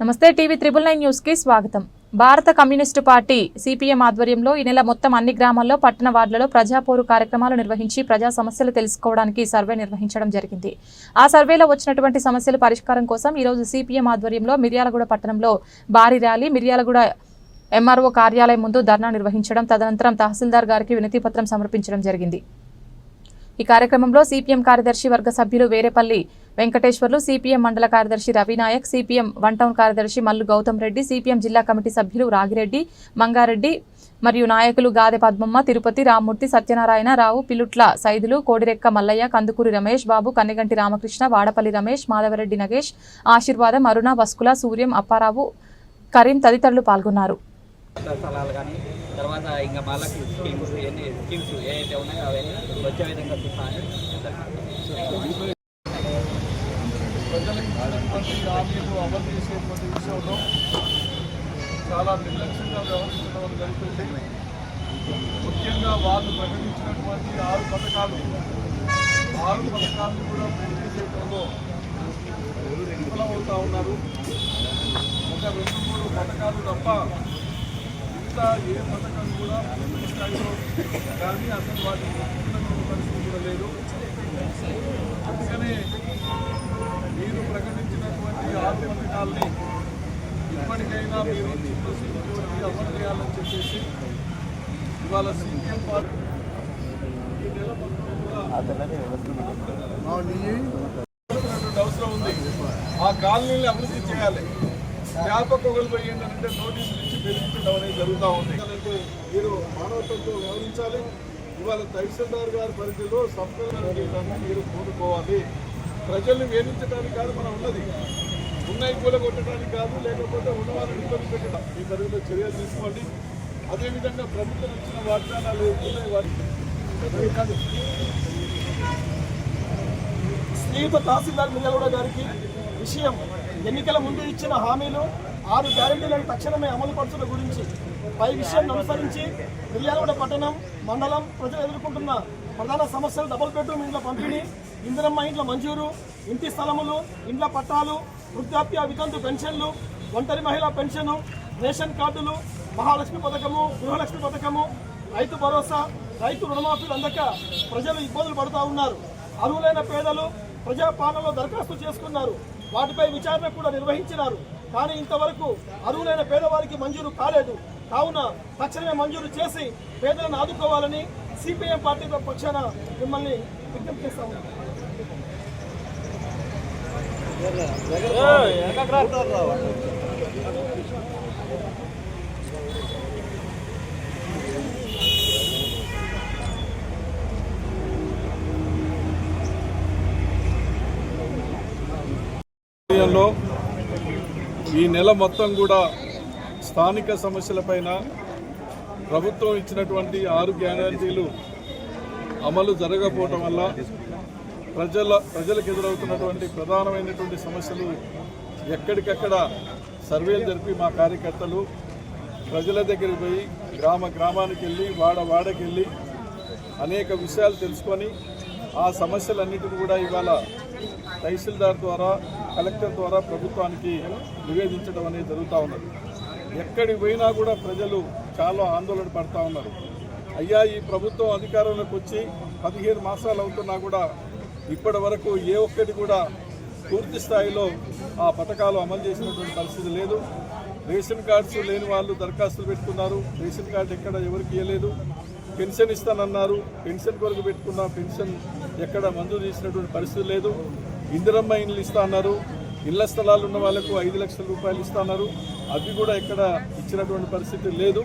నమస్తే TV triple nine న్యూస్కి స్వాగతం. భారత కమ్యూనిస్టు పార్టీ సిపిఎం ఆధ్వర్యంలో ఈ నెల మొత్తం అన్ని గ్రామాల్లో పట్టణ వార్డులలో ప్రజాపోరు కార్యక్రమాలు నిర్వహించి ప్రజా సమస్యలు తెలుసుకోవడానికి సర్వే నిర్వహించడం జరిగింది. ఆ సర్వేలో వచ్చినటువంటి సమస్యల పరిష్కారం కోసం ఈరోజు సిపిఎం ఆధ్వర్యంలో మిర్యాలగూడ పట్టణంలో భారీ ర్యాలీ మిర్యాలగూడ ఎంఆర్ఓ కార్యాలయం ముందు ధర్నా నిర్వహించడం తదనంతరం తహసీల్దార్ గారికి వినతిపత్రం సమర్పించడం జరిగింది. ఈ కార్యక్రమంలో సిపిఎం కార్యదర్శి వర్గ సభ్యులు వేరేపల్లి వెంకటేశ్వర్లు సిపిఎం మండల కార్యదర్శి Ravinayak C P M one town కార్యదర్శి Mallu Gautam Reddy C P M జిల్లా కమిటీ సభ్యులు రాగిరెడ్డి మంగారెడ్డి మరియు నాయకులు గాదె పద్మమ్మ తిరుపతి రామ్మూర్తి సత్యనారాయణ రావు పిలుట్ల సైదులు కోడిరెక్క మల్లయ్య కందుకూరి రమేష్ బాబు కన్నెగంటి రామకృష్ణ వాడపల్లి రమేష్ మాధవరెడ్డి నగేష్ ఆశీర్వాదం అరుణ వస్కుల సూర్యం అప్పారావు కరీం తదితరులు పాల్గొన్నారు. స్థలాలు కానీ తర్వాత ఇంకా మళ్ళీ స్కీమ్స్ ఎన్ని స్కీమ్స్ ఏవైతే ఉన్నాయో అవన్నీ వచ్చే విధంగా చూస్తామని ప్రజలకు అమలు చేసేటువంటి విషయంలో చాలా నిర్లక్ష్యంగా వ్యవహరించడం జరుగుతుంది ముఖ్యంగా వాళ్ళు ప్రకటించినటువంటి ఆరు పథకాలు ఆరు పథకాలను కూడా పూర్తి చేయడంలో విఫలమవుతా ఉన్నారు. ఒక రెండు మూడు పథకాలు తప్ప మిగతా ఏ పథకం కూడా స్థాయిలో కానీ అసలు వాటిని పూర్తిగా పరిస్థితి కూడా లేదు అందుకనే మీరు ప్రకటించినటువంటి ఆరు పథకాల్ని ఇప్పటికైనా మీరు చిత్తశుద్ధితోటి అమలు చేయాలని చెప్పేసి ఇవాళ సీపీఎం పార్టీ ఈ నెల అవసరం ఉంది. ఆ కాలనీని అభివృద్ధి చేయాలి. వ్యాపకొగలు పోయిందంటే నోటీసులు బెదిరించడం అనేది జరుగుతూ ఉంది. మీరు మానవత్వంతో వ్యవహరించాలి. ఇవాళ తహసీల్దార్ గారి పరిధిలో సంపాదన మీరు కోరుకోవాలి ప్రజల్ని వేధించడానికి కాదు మనం ఉన్నది. ఉన్నాయి కూల కొట్టడానికి కాదు లేకపోతే ఉన్నవారిని ఇబ్బంది పెట్టడం ఈ పరిధిలో చర్యలు తీసుకోండి. అదేవిధంగా ప్రభుత్వం ఇచ్చిన వాగ్దానాలు ఉన్నాయి వాటి కాదు. శ్రీయుత తహసీల్దార్ మిల్లగౌడ గారికి విషయం ఎన్నికల ముందు ఇచ్చిన హామీలు ఆరు గ్యారెంటీలను తక్షణమే అమలు పరచడం గురించి పై విషయాన్ని అనుసరించి మిర్యాలగూడ పట్టణం మండలం ప్రజలు ఎదుర్కొంటున్న ప్రధాన సమస్యలు డబుల్ బెడ్రూమ్ ఇండ్ల పంపిణీ ఇందిరమ్మ ఇండ్ల మంజూరు ఇంటి స్థలములు ఇండ్ల పట్టాలు వృద్ధాప్య వితంతు పెన్షన్లు ఒంటరి మహిళా పెన్షను రేషన్ కార్డులు మహాలక్ష్మి పథకము గృహలక్ష్మి పథకము రైతు భరోసా రైతు రుణమాఫీలు అందక ప్రజలు ఇబ్బందులు పడుతూ ఉన్నారు. అర్హులైన పేదలు ప్రజాపాలనలో దరఖాస్తు చేసుకున్నారు. వాటిపై విచారణ కూడా నిర్వహించినారు. కానీ ఇంతవరకు అర్హులైన పేదవారికి మంజూరు కాలేదు. కావున తక్షణమే మంజూరు చేసి పేదలను ఆదుకోవాలని సిపిఎం పార్టీ పక్షాన మిమ్మల్ని విజ్ఞప్తి చేస్తాము లో ఈ నెల మొత్తం కూడా స్థానిక సమస్యలపైన ప్రభుత్వం ఇచ్చినటువంటి ఆరు గ్యారంటీలు అమలు జరగకపోవటం వల్ల ప్రజల ప్రజలకు ఎదురవుతున్నటువంటి ప్రధానమైనటువంటి సమస్యలు ఎక్కడికక్కడ సర్వేలు జరిపి మా కార్యకర్తలు ప్రజల దగ్గరికి పోయి గ్రామ గ్రామానికి వెళ్ళి వాడ వాడకెళ్ళి అనేక విషయాలు తెలుసుకొని ఆ సమస్యలన్నిటిని కూడా ఇవాళ తహసీల్దార్ ద్వారా కలెక్టర్ ద్వారా ప్రభుత్వానికి నివేదించడం అనేది జరుగుతూ ఉన్నది. ఎక్కడికి పోయినా కూడా ప్రజలు చాలా ఆందోళన పడుతూ ఉన్నారు. అయ్యా ఈ ప్రభుత్వం అధికారంలోకి వచ్చి పదిహేను మాసాలు అవుతున్నా కూడా ఇప్పటి వరకు ఏ ఒక్కటి కూడా పూర్తి స్థాయిలో ఆ పథకాలు అమలు చేసినటువంటి పరిస్థితి లేదు. రేషన్ కార్డ్స్ లేని వాళ్ళు దరఖాస్తులు పెట్టుకున్నారు. రేషన్ కార్డు ఎక్కడ ఎవరికి ఇవ్వలేదు పెన్షన్ ఇస్తానన్నారు. పెన్షన్ కొరకు పెట్టుకున్న పెన్షన్ ఎక్కడ మంజూరు చేసినటువంటి పరిస్థితి లేదు. ఇందిరమ్మ ఇండ్లు ఇస్తా అన్నారు. ఇళ్ళ స్థలాలు ఉన్న వాళ్ళకు ఐదు లక్షల రూపాయలు ఇస్తా అన్నారు. అవి కూడా ఎక్కడ ఇచ్చినటువంటి పరిస్థితి లేదు.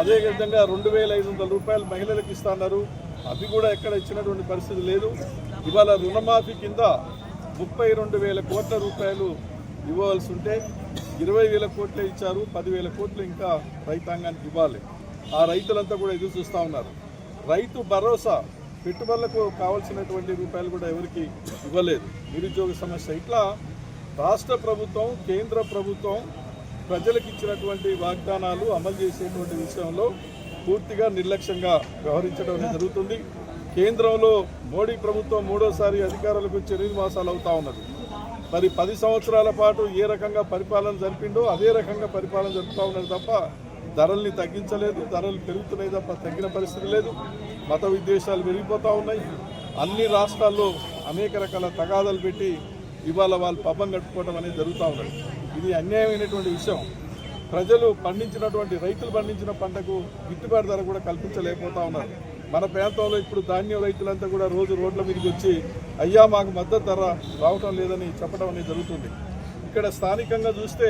అదేవిధంగా రెండు వేల ఐదు వందల రూపాయలు మహిళలకు ఇస్తా అన్నారు. అవి కూడా ఎక్కడ ఇచ్చినటువంటి పరిస్థితి లేదు. ఇవాళ రుణమాఫీ కింద ముప్పై రెండు వేల కోట్ల రూపాయలు ఇవ్వవలసి ఉంటే ఇరవై వేల కోట్లే ఇచ్చారు. పదివేల కోట్లు ఇంకా రైతాంగానికి ఇవ్వాలి. ఆ రైతులంతా కూడా ఎదురు చూస్తూ ఉన్నారు. రైతు భరోసా పెట్టుబడులకు కావాల్సినటువంటి రూపాయలు కూడా ఎవరికి ఇవ్వలేదు. నిరుద్యోగ సమస్య. ఇట్లా రాష్ట్ర ప్రభుత్వం కేంద్ర ప్రభుత్వం ప్రజలకు ఇచ్చినటువంటి వాగ్దానాలు అమలు చేసేటువంటి విషయంలో పూర్తిగా నిర్లక్ష్యంగా వ్యవహరించడం జరుగుతుంది. కేంద్రంలో మోడీ ప్రభుత్వం మూడోసారి అధికారులకు వచ్చి ఎనిమిది మాసాలు అవుతా ఉన్నది. మరి పది సంవత్సరాల పాటు ఏ రకంగా పరిపాలన జరిపిండో అదే రకంగా పరిపాలన జరుపుతా ఉన్నది తప్ప ధరల్ని తగ్గించలేదు ధరలు పెరుగుతున్నాయి తప్ప తగ్గిన పరిస్థితి లేదు. మత విద్వేషాలు పెరిగిపోతూ ఉన్నాయి. అన్ని రాష్ట్రాల్లో అనేక రకాల తగాదాలు పెట్టి ఇవాళ వాళ్ళు పబ్బం కట్టుకోవడం అనేది జరుగుతూ ఉన్నది. ఇది అన్యాయమైనటువంటి విషయం. ప్రజలు పండించినటువంటి రైతులు పండించిన పంటకు గిట్టుబాటు ధర కూడా కల్పించలేకపోతా ఉన్నారు. మన ప్రాంతంలో ఇప్పుడు ధాన్యం రైతులంతా కూడా రోజు రోడ్ల మీదకి వచ్చి అయ్యా మాకు మద్దతు ధర రావటం లేదని చెప్పడం అనేది జరుగుతుంది. ఇక్కడ స్థానికంగా చూస్తే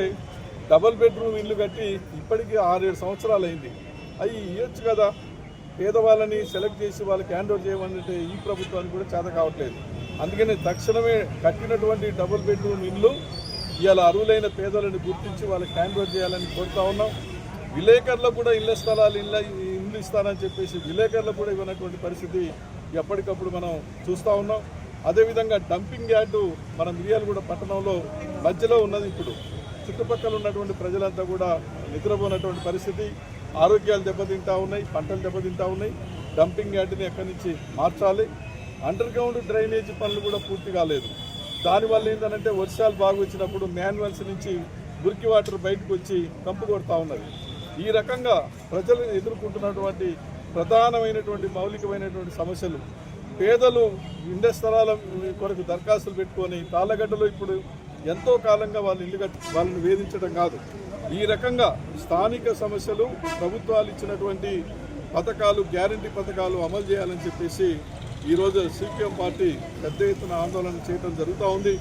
డబుల్ బెడ్రూమ్ ఇల్లు కట్టి ఇప్పటికీ ఆరేడు సంవత్సరాలు అయింది అవి ఇవ్వచ్చు కదా. పేదవాళ్ళని సెలెక్ట్ చేసి వాళ్ళకి హ్యాండ్ ఓవర్ చేయమంటే ఈ ప్రభుత్వానికి కూడా చేత కావట్లేదు. అందుకని తక్షణమే కట్టినటువంటి డబుల్ బెడ్రూమ్ ఇల్లు ఇవాళ అరువులైన పేదలను గుర్తించి వాళ్ళకి హ్యాండ్ ఓవర్ చేయాలని కోరుతా ఉన్నాం. విలేకరులకు కూడా ఇళ్ళ స్థలాలు ఇళ్ళ ఇల్లు ఇస్తానని చెప్పేసి విలేకరులకు కూడా ఇవ్వనటువంటి పరిస్థితి ఎప్పటికప్పుడు మనం చూస్తూ ఉన్నాం. అదేవిధంగా డంపింగ్ యార్డు మన మిర్యాలగూడ పట్టణంలో మధ్యలో ఉన్నది ఇప్పుడు. చుట్టుపక్కల ఉన్నటువంటి ప్రజలంతా కూడా నిద్రపోయినటువంటి పరిస్థితి. ఆరోగ్యాలు దెబ్బతింటా ఉన్నాయి పంటలు దెబ్బతింటా ఉన్నాయి. డంపింగ్ యార్డ్ని ఎక్కడి నుంచి మార్చాలి? అండర్ గ్రౌండ్ డ్రైనేజీ పనులు కూడా పూర్తి కాలేదు. దానివల్ల ఏంటంటే వర్షాలు బాగా వచ్చినప్పుడు మాన్యువల్స్ నుంచి గురికి వాటర్ బయటకు వచ్చి కంపు కొడతా ఉన్నది. ఈ రకంగా ప్రజలు ఎదుర్కొంటున్నటువంటి ప్రధానమైనటువంటి మౌలికమైనటువంటి సమస్యలు. పేదలు ఇండ స్థలాల కొరకు దరఖాస్తులు పెట్టుకొని తాళ్ళగడ్డలో ఇప్పుడు ఎంతో కాలంగా వాళ్ళు ఇల్లు కట్టి వాళ్ళని వేధించడం కాదు. ఈ రకంగా స్థానిక సమస్యలు ప్రభుత్వాలు ఇచ్చినటువంటి పథకాలు గ్యారంటీ పథకాలు అమలు చేయాలని చెప్పేసి ఈరోజు సిపిఎం పార్టీ పెద్ద ఎత్తున ఆందోళన చేయడం జరుగుతూ ఉంది.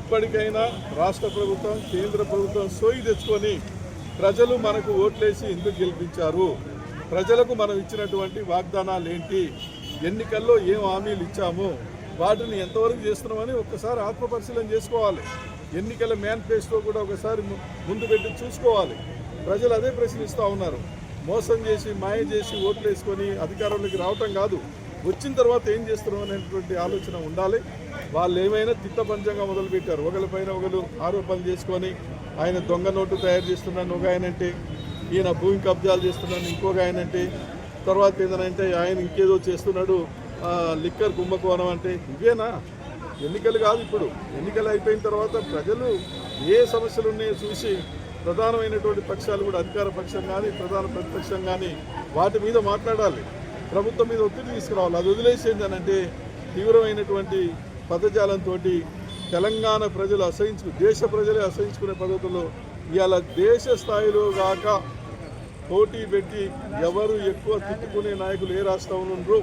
ఇప్పటికైనా రాష్ట్ర ప్రభుత్వం కేంద్ర ప్రభుత్వం సోయి తెచ్చుకొని ప్రజలు మనకు ఓట్లేసి ఎందుకు గెలిపించారు. ప్రజలకు మనం ఇచ్చినటువంటి వాగ్దానాలు ఏంటి? ఎన్నికల్లో ఏం హామీలు ఇచ్చాము? వాటిని ఎంతవరకు చేస్తున్నామని ఒక్కసారి ఆత్మపరిశీలన చేసుకోవాలి. ఎన్నికల మేనిఫెస్టో కూడా ఒకసారి ముందు పెట్టి చూసుకోవాలి. ప్రజలు అదే ప్రశ్నిస్తూ ఉన్నారు. మోసం చేసి మాయ చేసి ఓట్లు వేసుకొని అధికారంలోకి రావటం కాదు. వచ్చిన తర్వాత ఏం చేస్తున్నాం అనేటువంటి ఆలోచన ఉండాలి. వాళ్ళు ఏమైనా తిట్టపంచంగా మొదలుపెట్టారు. ఒకరిపైన ఒకరు ఆరోపణలు చేసుకొని ఆయన దొంగ నోటు తయారు చేస్తున్నాను ఒక ఆయన అంటే ఈయన భూమి కబ్జాలు చేస్తున్నాను ఇంకొక ఆయన అంటే తర్వాత అంటే ఆయన ఇంకేదో చేస్తున్నాడు లిక్కర్ కుంభకోణం అంటే ఇవేనా? ఎన్నికలు కాదు ఇప్పుడు. ఎన్నికలు అయిపోయిన తర్వాత ప్రజలు ఏ సమస్యలు ఉన్నాయో చూసి ప్రధానమైనటువంటి పక్షాలు కూడా అధికార పక్షం కానీ ప్రధాన ప్రతిపక్షం కానీ వాటి మీద మాట్లాడాలి. ప్రభుత్వం మీద ఒత్తిడి తీసుకురావాలి. అది వదిలేసి అంటే తీవ్రమైనటువంటి పదజాలంతో తెలంగాణ ప్రజలు అసహించు దేశ ప్రజలే అసహించుకునే పద్ధతిలో ఇవాళ దేశ స్థాయిలో గాక పోటీ పెట్టి ఎవరు ఎక్కువ తిట్టుకునే నాయకులు ఏ రాష్ట్రంలో ఉండరు.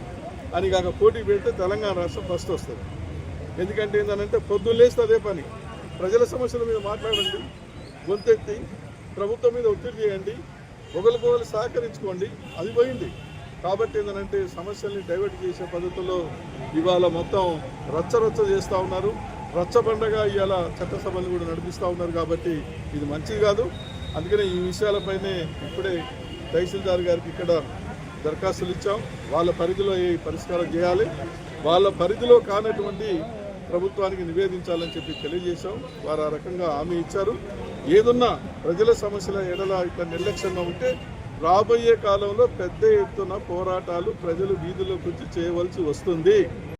అని కాక పోటీ పెడితే తెలంగాణ రాష్ట్రం ఫస్ట్ వస్తుంది. ఎందుకంటే ఏంటంటే పొద్దున్న లేస్తే అదే పని. ప్రజల సమస్యల మీద మాట్లాడండి గొంతెత్తి ప్రభుత్వం మీద ఒత్తిడి చేయండి ఒకరికొకరు సహకరించుకోండి అది పోయింది. కాబట్టి ఏంటంటే సమస్యల్ని డైవర్ట్ చేసే పద్ధతుల్లో ఇవాళ మొత్తం రచ్చ రచ్చ చేస్తూ ఉన్నారు. రచ్చ పండగ ఇవాళ చట్టసభలు కూడా నడిపిస్తూ ఉన్నారు కాబట్టి ఇది మంచిది కాదు. అందుకనే ఈ విషయాలపైనే ఇప్పుడే తహసీల్దార్ గారికి ఇక్కడ దరఖాస్తులు ఇచ్చాం. వాళ్ళ పరిధిలో ఈ పరిష్కారం చేయాలి? వాళ్ళ పరిధిలో కానటువంటి ప్రభుత్వానికి నివేదించాలని చెప్పి తెలియజేశాం. వారు ఆ రకంగా హామీ ఇచ్చారు. ఏదున్నా ప్రజల సమస్యల ఎడల ఇట్లా నిర్లక్ష్యంగా ఉంటే రాబోయే కాలంలో పెద్ద ఎత్తున పోరాటాలు ప్రజలు వీధుల్లోకి వచ్చి చేయవలసి వస్తుంది.